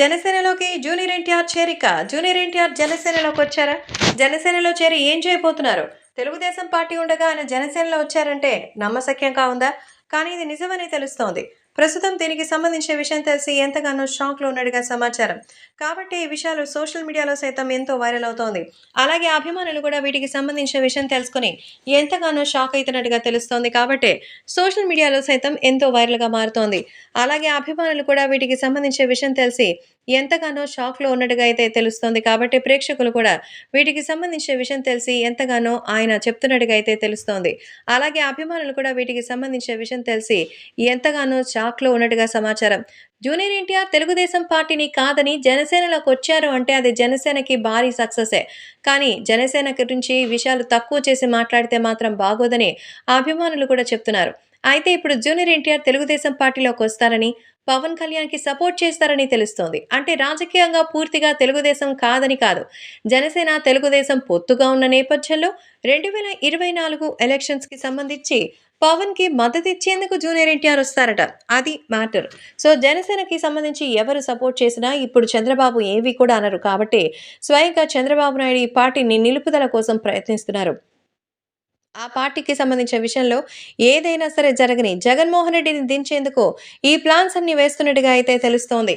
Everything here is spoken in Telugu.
జనసేనలోకి జూనియర్ ఎన్టీఆర్ చేరిక. జూనియర్ ఎన్టీఆర్ జనసేనలోకి వచ్చారా? జనసేనలో చేరి ఏం చేయబోతున్నారు? తెలుగుదేశం పార్టీ ఉండగా ఆయన జనసేనలో వచ్చారంటే నమ్మశక్యంగా ఉందా? కానీ ఇది నిజమని తెలుస్తోంది. ప్రస్తుతం దీనికి సంబంధించిన విషయం తెలిసి ఎంతగానో షాక్లో ఉన్నట్టుగా సమాచారం. కాబట్టి ఈ విషయాలు సోషల్ మీడియాలో సైతం ఎంతో వైరల్ అవుతోంది. అలాగే అభిమానులు కూడా వీటికి సంబంధించిన విషయం తెలుసుకుని ఎంతగానో షాక్ అవుతున్నట్టుగా తెలుస్తోంది కాబట్టి సోషల్ మీడియాలో సైతం ఎంతో వైరల్గా మారుతోంది. అలాగే అభిమానులు కూడా వీటికి సంబంధించిన విషయం తెలిసి ఎంతగానో షాక్లో ఉన్నట్టుగా అయితే తెలుస్తోంది కాబట్టి ప్రేక్షకులు కూడా వీటికి సంబంధించిన విషయం తెలిసి ఎంతగానో ఆయన చెప్తున్నట్టుగా అయితే తెలుస్తోంది. అలాగే అభిమానులు కూడా వీటికి సంబంధించిన విషయం తెలిసి ఎంతగానో షాక్లో ఉన్నట్టుగా సమాచారం. జూనియర్ ఎన్టీఆర్ తెలుగుదేశం పార్టీని కాదని జనసేనలోకి వచ్చారు అంటే అది జనసేనకి భారీ సక్సెసే. కానీ జనసేన గురించి విషయాలు తక్కువ చేసి మాట్లాడితే మాత్రం బాగోదని అభిమానులు కూడా చెప్తున్నారు. అయితే ఇప్పుడు జూనియర్ ఎన్టీఆర్ తెలుగుదేశం పార్టీలోకి వస్తారని పవన్ కళ్యాణ్కి సపోర్ట్ చేస్తారని తెలుస్తోంది. అంటే రాజకీయంగా పూర్తిగా తెలుగుదేశం కాదని కాదు. జనసేన తెలుగుదేశం పొత్తుగా ఉన్న నేపథ్యంలో రెండు వేల ఇరవై నాలుగు ఎలక్షన్స్కి సంబంధించి పవన్కి మద్దతు ఇచ్చేందుకు జూనియర్ ఎన్టీఆర్ వస్తారట. అది మ్యాటర్. సో జనసేనకి సంబంధించి ఎవరు సపోర్ట్ చేసినా ఇప్పుడు చంద్రబాబు ఏవి కూడా అనరు. కాబట్టి స్వయంగా చంద్రబాబు నాయుడు ఈ పార్టీని నిలుపుదల కోసం ప్రయత్నిస్తున్నారు. ఆ పార్టీకి సంబంధించిన విషయంలో ఏదైనా సరే జరగని జగన్మోహన్ రెడ్డిని దించేందుకు ఈ ప్లాన్స్ అన్ని వేస్తున్నట్టుగా అయితే తెలుస్తోంది.